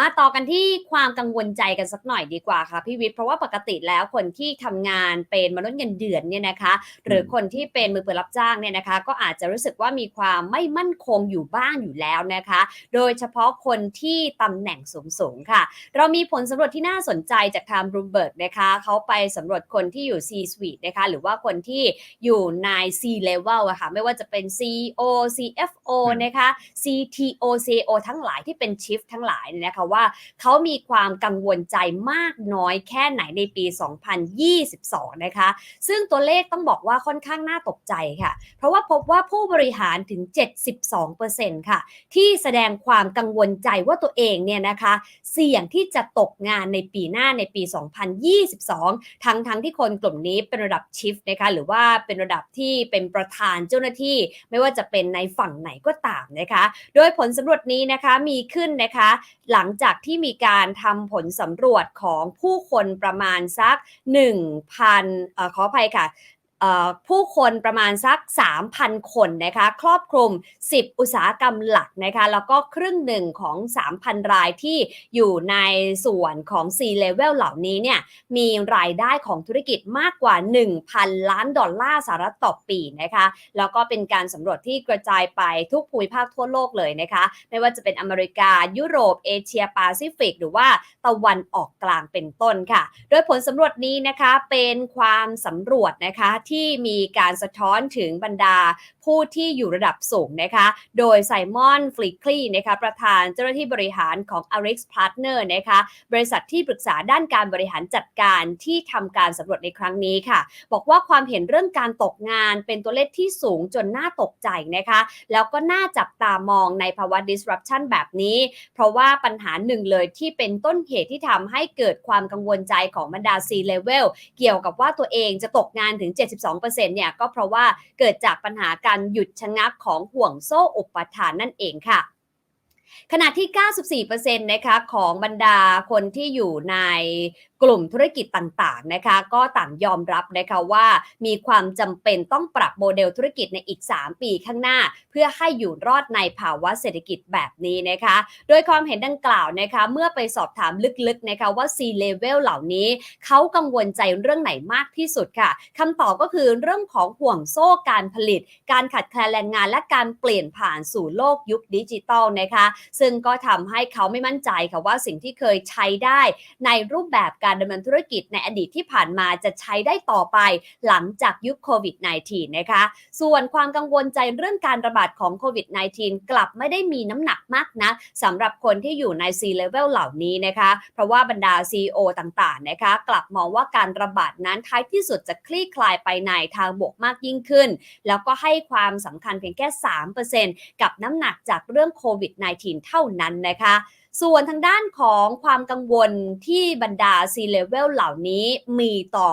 มาต่อกันที่ความกังวลใจกันสักหน่อยดีกว่าค่ะพี่วิทย์เพราะว่าปกติแล้วคนที่ทำงานเป็นมนุษย์เงินเดือนเนี่ยนะคะ หรือคนที่เป็นมือเปิดรับจ้างเนี่ยนะคะ ก็อาจจะรู้สึกว่ามีความไม่มั่นคงอยู่บ้างอยู่แล้วนะคะ โดยเฉพาะคนที่ตำแหน่งสูงๆค่ะ เรามีผลสำรวจที่น่าสนใจจากทางบลูเบิร์กนะคะเขาไปสำรวจคนที่อยู่ C suite นะคะหรือว่าคนที่อยู่ใน C level อะค่ะไม่ว่าจะเป็น CEO CFO อืมนะคะ CTO CEO ทั้งหลายที่เป็น Chief ทั้งหลายเนี่ยนะคะว่าเขามีความกังวลใจมากน้อยแค่ไหนในปี 2022 นะคะ ซึ่งตัวเลขต้องบอกว่าค่อนข้างน่าตกใจค่ะ เพราะว่าพบว่าผู้บริหารถึง 72%ค่ะ ที่แสดงความกังวลใจว่าตัวเองเนี่ยนะคะ เสี่ยงที่จะตกงานในปีหน้าในปี 2022 ทั้งทั้งที่คนกลุ่มนี้เป็นระดับชิฟนะคะหรือว่าเป็นระดับที่เป็นประธานเจ้าหน้าที่ ไม่ว่าจะเป็นในฝั่งไหนก็ตามนะคะ โดยผลสำรวจนี้นะคะมีขึ้นนะคะ หลังจากที่มีการทำผลสำรวจของผู้คนประมาณสัก 1,000เอ่อขออภัยค่ะ ผู้คนประมาณสัก 3,000 คนนะคะครอบคลุม 10 อุตสาหกรรมหลักนะคะแล้วก็ครึ่งหนึ่งของ 3,000 รายที่อยู่ในส่วนของ C level เหล่านี้เนี่ยมีรายได้ของธุรกิจมากกว่า 1,000 ล้านดอลลาร์สหรัฐต่อปีนะคะแล้วก็เป็นการสำรวจที่กระจายไปทุกภูมิภาคทั่วโลกเลยนะคะไม่ว่าจะเป็นอเมริกา ยุโรป เอเชียแปซิฟิก หรือว่าตะวันออกกลางเป็นต้นค่ะ โดยผลสำรวจนี้นะคะเป็นความสำรวจนะคะที่ที่มีการสะท้อนถึงบรรดาผู้ที่อยู่ระดับสูงนะคะ โดยไซมอนฟลิคลีนะคะประธานเจ้าหน้าที่บริหารของ Arix Partner นะคะบริษัทที่ปรึกษาด้านการบริหารจัดการที่ทำการสำรวจในครั้งนี้ค่ะ บอกว่าความเห็นเรื่องการตกงานเป็นตัวเลขที่สูงจนน่าตกใจนะคะ แล้วก็น่าจับตามองในภาวะ disruption แบบนี้ เพราะว่าปัญหาหนึ่งเลยที่เป็นต้นเหตุที่ทำให้เกิดความกังวลใจของบรรดา C level เกี่ยวกับว่าตัวเองจะตกงานถึง72%เนี่ยก็เพราะว่าเกิดจากปัญหาการหยุดชะงักของห่วงโซ่อุปทานนั่นเองค่ะขณะที่ 94%นะคะของบรรดาคนที่อยู่ใน กลุ่มธุรกิจต่างๆนะคะก็ต่างยอมรับนะคะว่ามีความจำเป็นต้องปรับโมเดลธุรกิจในอีก 3 ปีข้างหน้า เพื่อให้อยู่รอดในภาวะเศรษฐกิจแบบนี้นะคะ โดยความเห็นดังกล่าวนะคะเมื่อไปสอบถามลึกๆนะคะว่า C level เหล่านี้เขากังวลใจเรื่องไหนมากที่สุดค่ะคำตอบก็คือเรื่องของห่วงโซ่การผลิต การขาดแคลนแรงงานและการเปลี่ยนผ่านสู่โลกยุคดิจิตอลนะคะ ซึ่งก็ทำให้เขาไม่มั่นใจค่ะว่าสิ่งที่เคยใช้ได้ในรูปแบบการดำเนินธุรกิจในอดีตที่ผ่านมาจะใช้ได้ต่อไปหลังจากยุคโควิด -19 นะคะ ส่วนความกังวลใจเรื่องการระบาดของโควิด -19 กลับไม่ได้มีน้ำหนักมากนะสำหรับคนที่อยู่ใน C level เหล่านี้นะคะ เพราะว่าบรรดา CEO ต่างๆนะคะ กลับมองว่าการระบาดนั้นท้ายที่สุดจะคลี่คลายไปในทางบวกมากยิ่งขึ้น แล้วก็ให้ความสำคัญเพียงแค่ 3%กับน้ำหนักจากเรื่องโควิด -19 เท่านั้นนะคะ ส่วนทางด้านของความกังวลที่บรรดา C level เหล่านี้มีต่อ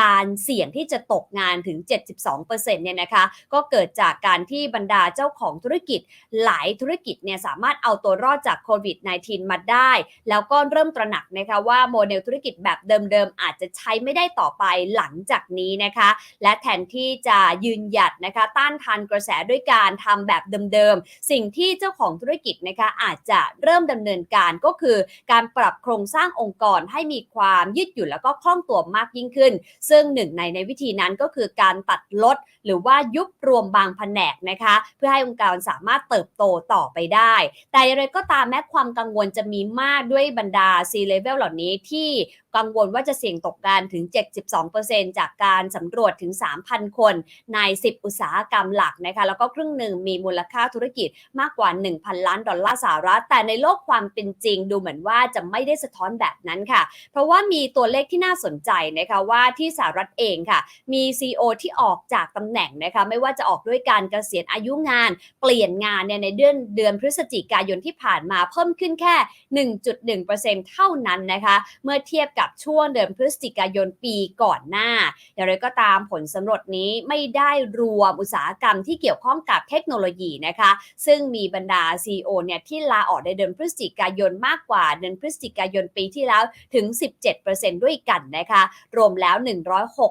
การเสี่ยงที่จะตกงานถึง 72%เนี่ยนะคะ ก็เกิดจากการที่บรรดาเจ้าของธุรกิจหลายธุรกิจเนี่ยสามารถเอาตัวรอดจากโควิด -19 มาได้ แล้วก็เริ่มตระหนักนะคะว่าโมเดลธุรกิจแบบเดิมๆ อาจจะใช้ไม่ได้ต่อไปหลังจากนี้นะคะ และแทนที่จะยืนหยัดนะคะต้านทานกระแสด้วยการทำแบบเดิมๆ สิ่งที่เจ้าของธุรกิจนะคะอาจจะเริ่มดำเนินการก็คือ การปรับโครงสร้างองค์กรให้มีความยืดหยุ่นแล้วก็คล่องตัวมากยิ่งขึ้นซึ่งหนึ่งในในวิธีนั้นก็คือการตัดลด หรือว่ายุบรวมบางแผนกนะคะ เพื่อให้องค์กรสามารถเติบโตต่อไปได้ แต่อย่างไรก็ตามแม้ความกังวลจะมีมากด้วยบรรดา C level เหล่านี้ที่กังวลว่าจะเสี่ยงตกงานถึง 72%จากการสำรวจถึง 3,000 คนใน 10 อุตสาหกรรมหลักนะคะ แล้วก็ครึ่งหนึ่งมีมูลค่าธุรกิจมากกว่า 1,000 ล้านดอลลาร์สหรัฐ แต่ในโลกความเป็นจริงดูเหมือนว่าจะไม่ได้สะท้อนแบบนั้นค่ะ เพราะว่ามีตัวเลขที่น่าสนใจนะคะว่าที่สหรัฐเองค่ะ มี CEO ที่ออกจากตำแหน่งนะคะไม่ว่าจะออกด้วยการเกษียณอายุงาน เปลี่ยนงานเนี่ยในเดือนเดือนพฤศจิกายนที่ผ่านมาเพิ่มขึ้นแค่ 1.1%เท่านั้นนะคะ เมื่อเทียบกับช่วงเดือนพฤศจิกายนปีก่อนหน้า อย่างไรก็ตามผลสำรวจนี้ไม่ได้รวมอุตสาหกรรมที่เกี่ยวข้องกับเทคโนโลยีนะคะ ซึ่งมีบรรดา CEO เนี่ยที่ลาออกในเดือนพฤศจิกายนมากกว่าเดือนพฤศจิกายนปีที่แล้วถึง 17%ด้วยกันนะคะ รวมแล้ว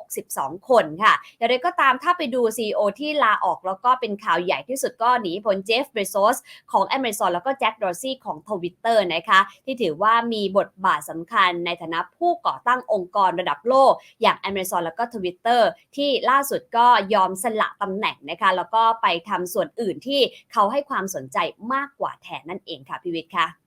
162 คนค่ะอย่างไรก็ตามถ้าไปดู CEO ที่ลาออกแล้วก็เป็นข่าวใหญ่ที่สุดก็หนีพ้นเจฟเบโซสของ Amazon แล้วก็แจ็คดอร์ซี่ของ Twitter นะคะที่ถือว่ามีบทบาทสำคัญในฐานะผู้ก่อตั้งองค์กรระดับโลก อย่าง Amazon แล้วก็ Twitter ที่ล่าสุดก็ยอมสละตำแหน่งนะคะแล้วก็ไปทำส่วนอื่นที่เขาให้ความสนใจมากกว่าแทนนั่นเองค่ะพีวิทย์ค่ะ